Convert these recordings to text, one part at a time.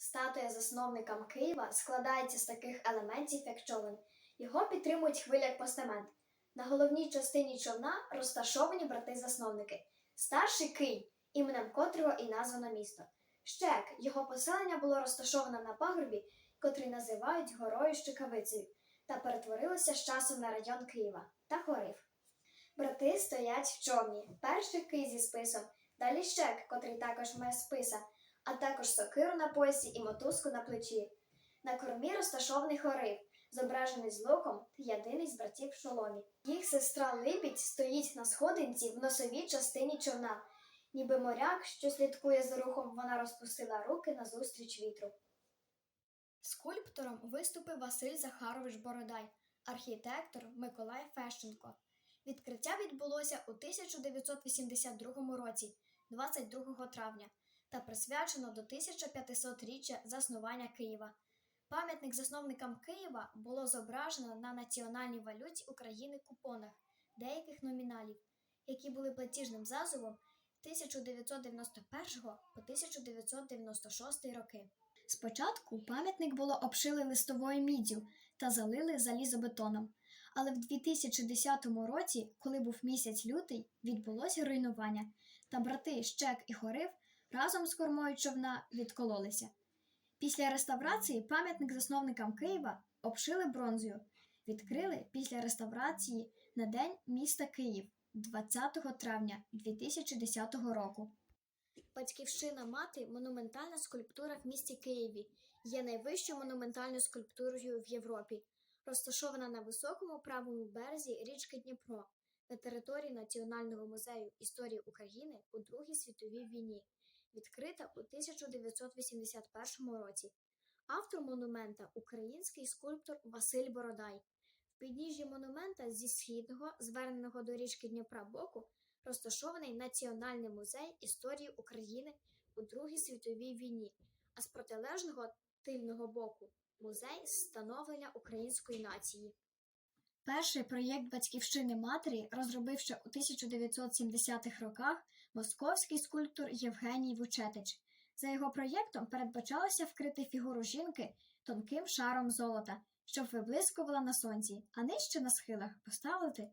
Статуя засновникам Києва складається з таких елементів, як човен. Його підтримують хвиля як постамент. На головній частині човна розташовані брати-засновники. Старший Кий, іменем котрого і названо місто. Щек, його поселення було розташоване на пагорбі, котрий називають горою Щекавицею, та перетворилося з часом на район Києва та Хорив. Брати стоять в човні. Перший кий зі списом, далі щек, котрий також має списа, а також сокиру на поясі і мотузку на плечі. На кормі розташований хорив, зображений з луком та єдиний з братів шоломі. Їх сестра Либідь стоїть на сходинці в носовій частині човна. Ніби моряк, що слідкує за рухом, вона розпустила руки назустріч вітру. Скульптором виступив Василь Захарович Бородай, архітектор Миколай Фещенко. Відкриття відбулося у 1982 році, 22 травня, та присвячено до 1500-річчя заснування Києва. Пам'ятник засновникам Києва було зображено на національній валюті України купонах деяких номіналів, які були платіжним засобом 1991 по 1996 роки. Спочатку пам'ятник було обшили листовою міддю та залили залізобетоном. Але в 2010 році, коли був місяць лютий, відбулося руйнування, та брати Щек і Хорив разом з кормою човна відкололися. Після реставрації пам'ятник засновникам Києва обшили бронзою, відкрили після реставрації на День міста Київ 20 травня 2010 року. Батьківщина мати монументальна скульптура в місті Києві є найвищою монументальною скульптурою в Європі, розташована на високому правому березі річки Дніпро на території Національного музею історії України у Другій світовій війні, відкрита у 1981 році. Автор монумента український скульптор Василь Бородай. В підніжжі монумента зі східного, зверненого до річки Дніпра боку, розташований Національний музей історії України у Другій світовій війні, а з протилежного тильного боку музей становлення української нації. Перший проєкт батьківщини матері розробив ще у 1970-х роках московський скульптор Євгеній Вучетич. За його проєктом передбачалося вкрити фігуру жінки тонким шаром золота, щоб виблискувала на сонці, а нижче на схилах поставити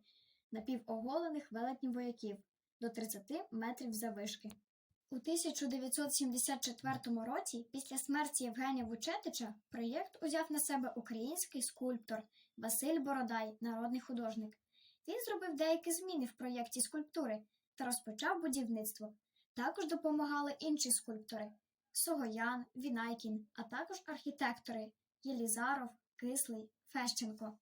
напівоголених велетнів вояків до 30 метрів завишки. У 1974 році, після смерті Євгенія Вучетича, проєкт узяв на себе український скульптор Василь Бородай, народний художник. Він зробив деякі зміни в проєкті скульптури та розпочав будівництво. Також допомагали інші скульптори Согоян, Вінайкін, а також архітектори Єлізаров, Кислий, Фещенко.